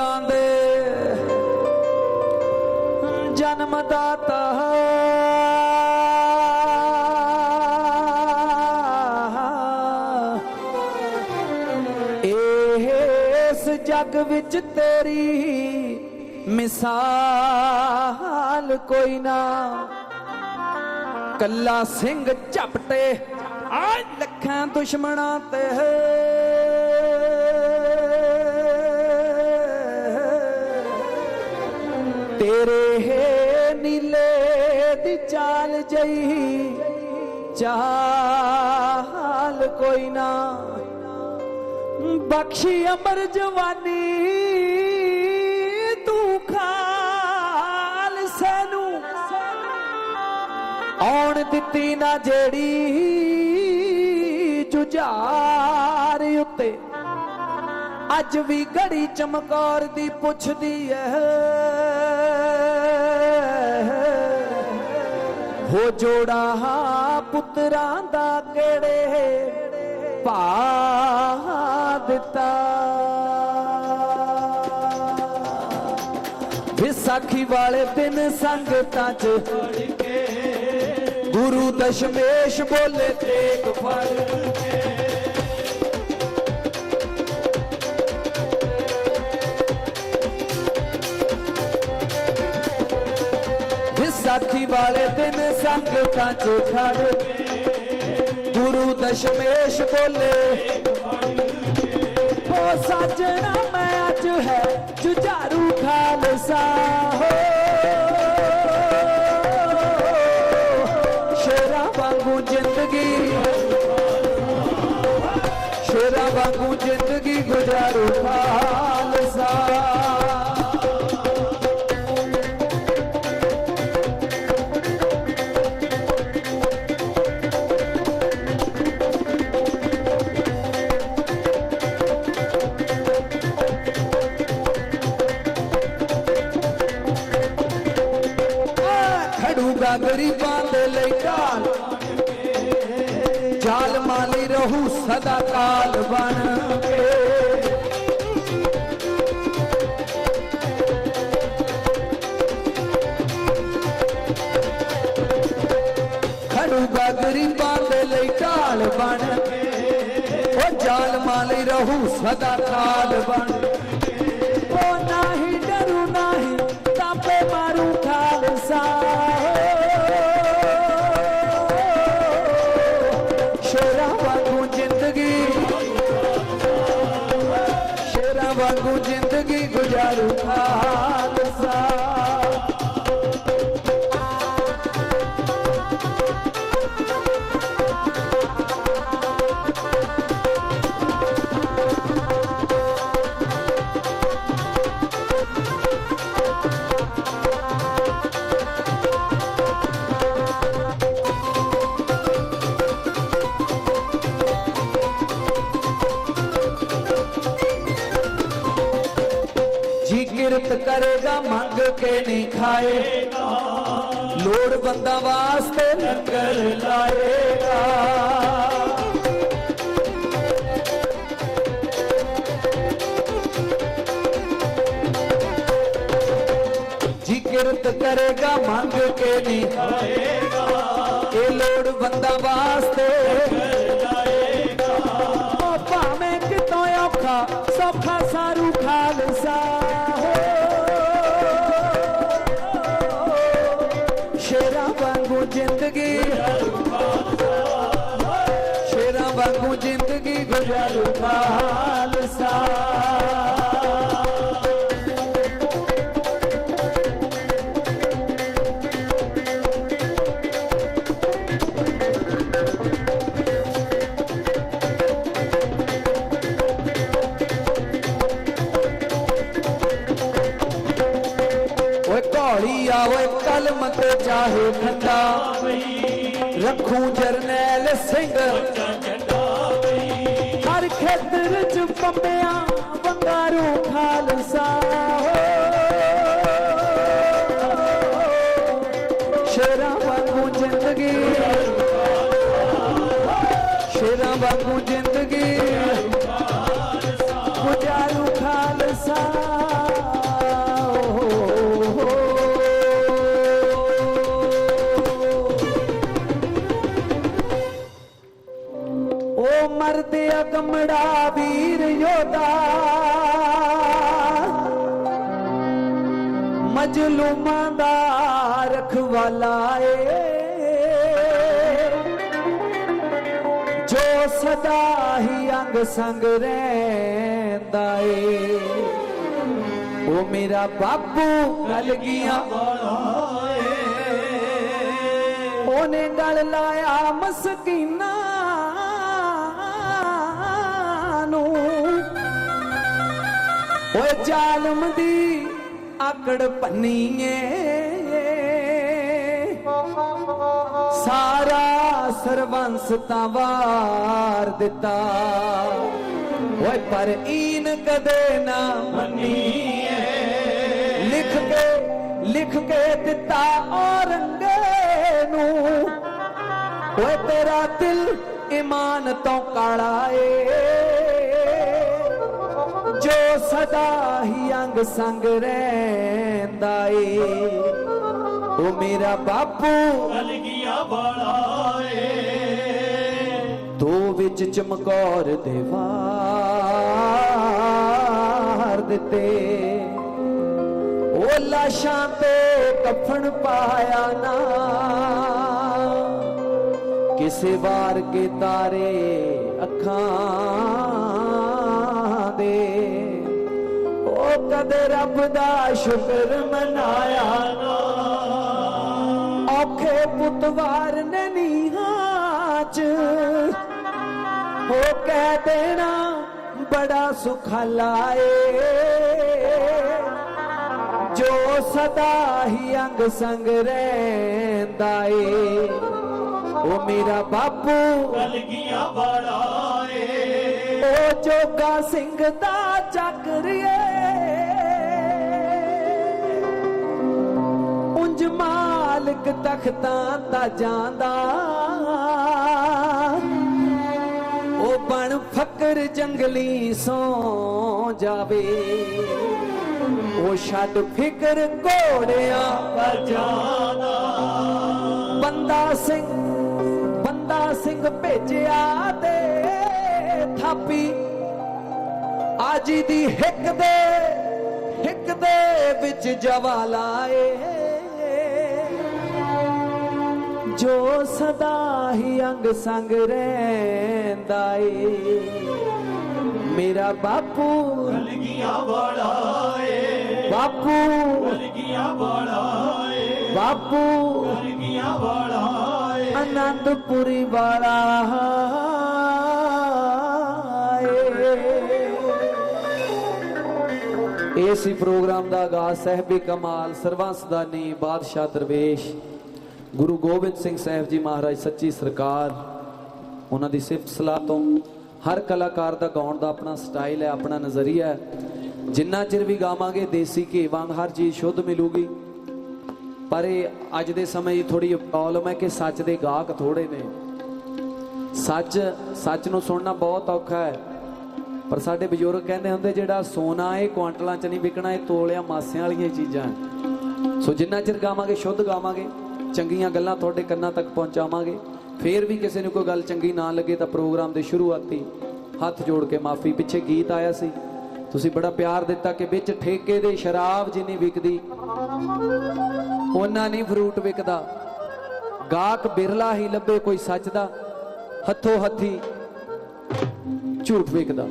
ਬਜ਼ੁਰਗਾਂ ਦੇ ਜਨਮ ਦਾਤਾ। ਇਸ ਜੱਗ ਵਿੱਚ ਤੇਰੀ ਮਿਸਾਲ ਕੋਈ ਨਾ। ਕੱਲਾ ਸਿੰਘ ਝਪਟੇ ਆ ਲੱਖਾਂ ਦੁਸ਼ਮਣਾਂ ਤੇ। ਤੇਰੇ ਨੀਲੇ ਦੀ ਚਾਲ ਜਈ। ਚਾਲ ਕੋਈ ਨਾ। ਬਖਸ਼ੀ ਅਮਰ ਜਵਾਨੀ ਤੂੰ ਖਾਲਸੇ ਨੂੰ। ਆਉਣ ਦਿੱਤੀ ਨਾ ਜਿਹੜੀ ਜੁਝਾਰ ਉੱਤੇ। ਅੱਜ ਵੀ ਘੜੀ ਚਮਕੌਰ ਦੀ ਪੁੱਛਦੀ ਐ। ਹੋ ਜੋੜਾ ਪੁੱਤਰਾਂ ਦਾ ਕਿਹੜੇ ਭਾ ਦਿੱਤਾ? ਵਿਸਾਖੀ ਵਾਲੇ ਦਿਨ ਸੰਗਤਾਂ 'ਚ ਗੁਰੂ ਦਸ਼ਮੇਸ਼ ਬੋਲੇ ਤੇਗ ਫੜ ਕੇ। ਵਿਸਾਖੀ ਵਾਲੇ ਦਿਨ ਸੰਗਤਾਂ 'ਚ ਖੜ ਕੇ ਗੁਰੂ ਦਸ਼ਮੇਸ਼ ਬੋਲੇ ਹੋ ਸਾਜਣਾ ਮੈਂ ਅੱਜ ਹੈ ਜੁਝਾਰੂ ਖਾਲਸਾ ਹੋ ਸ਼ੇਰਾਂ ਵਾਂਗੂ ਜ਼ਿੰਦਗੀ ਸ਼ੇਰਾਂ ਵਾਂਗੂ ਜ਼ਿੰਦਗੀ ਗੁਜ਼ਾਰੂ ਖਾਲਸਾ ਖੜੂਗਾ ਗਰੀਬਾਂ ਦੇ ਲਈ ਢਾਲ। ਜਾਲ ਮਾਲੀ ਰਹੂ ਸਦਾ ਕਾਲ ਬਣ। ਕੇ ਖੜੂਗਾ ਗਰੀਬਾਂ ਦੇ ਲਈ ਢਾਲ ਬਣ। ਉਹ ਜਾਲ ਮਾਲੀ ਰਹੂ ਸਦਾ ਕਾਲ ਬਣ। ਜ਼ਿੰਦਗੀ ਕਿਰਤ ਕਰੇਗਾ ਮੰਗ ਕੇ ਨਹੀਂ ਖਾਏਗਾ ਲੋੜ ਬੰਦਾ ਵਾਸਤੇ ਲੰਗਰ ਲਾਏਗਾ। ਜੀ ਕਿਰਤ ਕਰੇਗਾ ਮੰਗ ਕੇ ਨਹੀਂ ਖਾਏਗਾ। ਇਹ ਲੋੜ ਬੰਦਾ ਵਾਸਤੇ ਗੁਜ਼ਾਰੂ ਖਾਲਸਾ। ਓਏ ਘੋੜੀ ਕਲਮ ਤੇ ਚਾਹੇ ਠੰਡਾ ਰੱਖੂ ਜਰਨੈਲ ਸਿੰਘ। ਖੇਤਰ ਚ ਪੰਮਿਆਂ ਵੰਗਾਰੂ ਖਾਲਸਾ। ਸ਼ੇਰਾਂ ਵਾਂਗੂ ਜ਼ਿੰਦਗੀ। ਸ਼ੇਰਾਂ ਵਾਂਗੂ ਜ਼ਿੰਦਗੀ। ਗੁਜ਼ਾਰੂ ਖਾਲਸਾ। ਕਮੜਾ ਵੀਰ ਯੋਧਾ। ਮਜਲੂਮਾਂ ਦਾ ਰਖਵਾਲਾ ਏ ਜੋ ਸਦਾ ਹੀ ਅੰਗ ਸੰਗ ਰਹਿੰਦਾ ਏ। ਉਹ ਮੇਰਾ ਬਾਪੂ ਕਲਗੀਆਂ ਉਹਨੇ ਗਲ ਲਾਇਆ ਮਸਕੀਨਾ ਓਏ ਜ਼ਾਲਮ ਦੀ ਆਕੜ ਪੰਨੀਏ ਸਾਰਾ ਸਰਵੰਸ ਤਾਂ ਵਾਰ ਦਿੱਤਾ। ਓਏ ਪਰ ਈਨ ਕਦੇ ਨਾ ਮੰਨੀਏ। ਲਿਖ ਕੇ ਲਿਖ ਕੇ ਦਿੱਤਾ ਔਰੰਗੇ ਨੂੰ। ਓਏ ਤੇਰਾ ਦਿਲ ਇਮਾਨ ਤੋਂ ਕਾਲਾ ਏ। ਜੋ ਸਦਾ ਹੀ ਅੰਗ ਸੰਗ ਰਹਿੰਦਾ ਏ ਉਹ ਮੇਰਾ ਬਾਪੂ ਕਲਗੀਆਂ ਵਾਲਾ ਏ। ਦੋ ਵਿੱਚ ਚਮਕੌਰ ਦੇ ਵਾਰ ਦਿੱਤੇ। ਉਹ ਲਾਸ਼ਾਂ ਤੇ ਕਫਨ ਪਾਇਆ ਨਾ। ਕਿਸੇ ਵਾਰ ਕੇ ਤਾਰੇ ਅੱਖਾਂ ਕਦੇ ਰੱਬ ਦਾ ਸ਼ੁਕਰ ਮਨਾਇਆ ਨਾ। ਔਖੇ ਪੁੱਤਵਾਰ ਨੇ ਨੀਹਾਂ ਚ ਹੋ ਕਹਿ ਦੇਣਾ ਬੜਾ ਸੁਖਾਲਾ ਏ ਜੋ ਸਦਾ ਹੀ ਅੰਗ ਸੰਗ ਰਹਿੰਦਾ ਏ ਉਹ ਮੇਰਾ ਬਾਪੂ ਕਲਗੀਆਂ ਵਾਲਾ ਏ। ਉਹ ਜੋਗਾ ਸਿੰਘ ਦਾ ਚੱਕਰੀਏ ਮਾਲਕ ਤਖਤਾਂ ਤਾਂ ਜਾਂਦਾ। ਉਹ ਬਣ ਫਕਰ ਜੰਗਲੀ ਸੋ ਜਾਵੇ। ਉਹ ਛੱਡ ਫਿਕਰ ਘੋੜਿਆਂ ਜਾਨਾ ਬੰਦਾ ਸਿੰਘ ਬੰਦਾ ਸਿੰਘ ਭੇਜਿਆ ਤੇ ਥਾਪੀ। ਆਜੀ ਦੀ ਹਿੱਕ ਦੇ ਹਿੱਕ ਦੇ ਵਿੱਚ ਜਵਾਲਾ ਏ ਜੋ ਸਦਾ ਹੀ ਅੰਗ ਸੰਗ ਰਹਿੰਦਾ ਏ। ਮੇਰਾ ਬਾਪੂ ਕਲਗੀਆਂ ਵਾਲਾ ਏ। ਬਾਪੂ ਕਲਗੀਆਂ ਵਾਲਾ ਏ। ਬਾਪੂ ਕਲਗੀਆਂ ਵਾਲਾ ਏ। ਆਨੰਦਪੁਰੀ ਵਾਲਾ ਏ। ਸੀ ਪ੍ਰੋਗਰਾਮ ਦਾ ਆਗਾਜ਼ ਸਹਿਬੇ ਕਮਾਲ ਸਰਵੰਸ ਦਾ ਨੀ ਬਾਦਸ਼ਾਹ ਦਰਵੇਸ਼ ਗੁਰੂ ਗੋਬਿੰਦ ਸਿੰਘ ਸਾਹਿਬ ਜੀ ਮਹਾਰਾਜ, ਸੱਚੀ ਸਰਕਾਰ, ਉਹਨਾਂ ਦੀ ਸਿਫਤ ਸਲਾਹ ਤੋਂ ਹਰ ਕਲਾਕਾਰ ਦਾ ਗਾਉਣ ਦਾ ਆਪਣਾ ਸਟਾਈਲ ਹੈ, ਆਪਣਾ ਨਜ਼ਰੀਆ ਹੈ। ਜਿੰਨਾ ਚਿਰ ਵੀ ਗਾਵਾਂਗੇ, ਦੇਸੀ ਘੀ ਵਾਂਗ ਹਰ ਚੀਜ਼ ਸ਼ੁੱਧ ਮਿਲੂਗੀ। ਪਰ ਇਹ ਅੱਜ ਦੇ ਸਮੇਂ 'ਚ ਥੋੜੀ ਪ੍ਰੋਬਲਮ ਹੈ ਕਿ ਸੱਚ ਦੇ ਗਾਹਕ ਥੋੜੇ ਨੇ। ਸੱਚ ਸੱਚ ਨੂੰ ਸੁਣਨਾ ਬਹੁਤ ਔਖਾ ਹੈ। ਪਰ ਸਾਡੇ ਬਜ਼ੁਰਗ ਕਹਿੰਦੇ ਹੁੰਦੇ, ਜਿਹੜਾ ਸੋਨਾ ਇਹ ਕੁਆਂਟਲਾਂ 'ਚ ਨਹੀਂ ਵਿਕਣਾ, ਇਹ ਤੋਲਿਆਂ, ਮਾਸਿਆਂ ਵਾਲੀਆਂ ਚੀਜ਼ਾਂ ਸੋ ਜਿੰਨਾ ਚਿਰ ਗਾਵਾਂਗੇ, ਸ਼ੁੱਧ ਗਾਵਾਂਗੇ। ਚੰਗੀਆਂ ਗੱਲਾਂ ਤੁਹਾਡੇ ਕੰਨਾਂ ਤੱਕ ਪਹੁੰਚਾਵਾਂਗੇ। ਫੇਰ ਵੀ ਕਿਸੇ ਨੂੰ ਕੋਈ ਗੱਲ ਚੰਗੀ ਨਾ ਲੱਗੇ ਤਾਂ ਪ੍ਰੋਗਰਾਮ ਦੇ ਸ਼ੁਰੂਆਤੀ ਹੱਥ ਜੋੜ ਕੇ ਮਾਫੀ ਪਿੱਛੇ ਗੀਤ ਆਇਆ ਸੀ। ਤੁਸੀਂ ਬੜਾ ਪਿਆਰ ਦਿੱਤਾ ਕਿ ਵਿੱਚ ਠੇਕੇ ਦੇ ਸ਼ਰਾਬ ਜਿੰਨੀ ਵਿਕਦੀ, ਉਹਨਾਂ ਨਹੀਂ ਫਰੂਟ ਵਿਕਦਾ। ਗਾਹਕ ਬਿਰਲਾ ਹੀ ਲੱਭੇ ਕੋਈ ਸੱਚ ਦਾ, ਹੱਥੋਂ ਹੱਥੀ ਝੂਠ ਵਿਕਦਾ।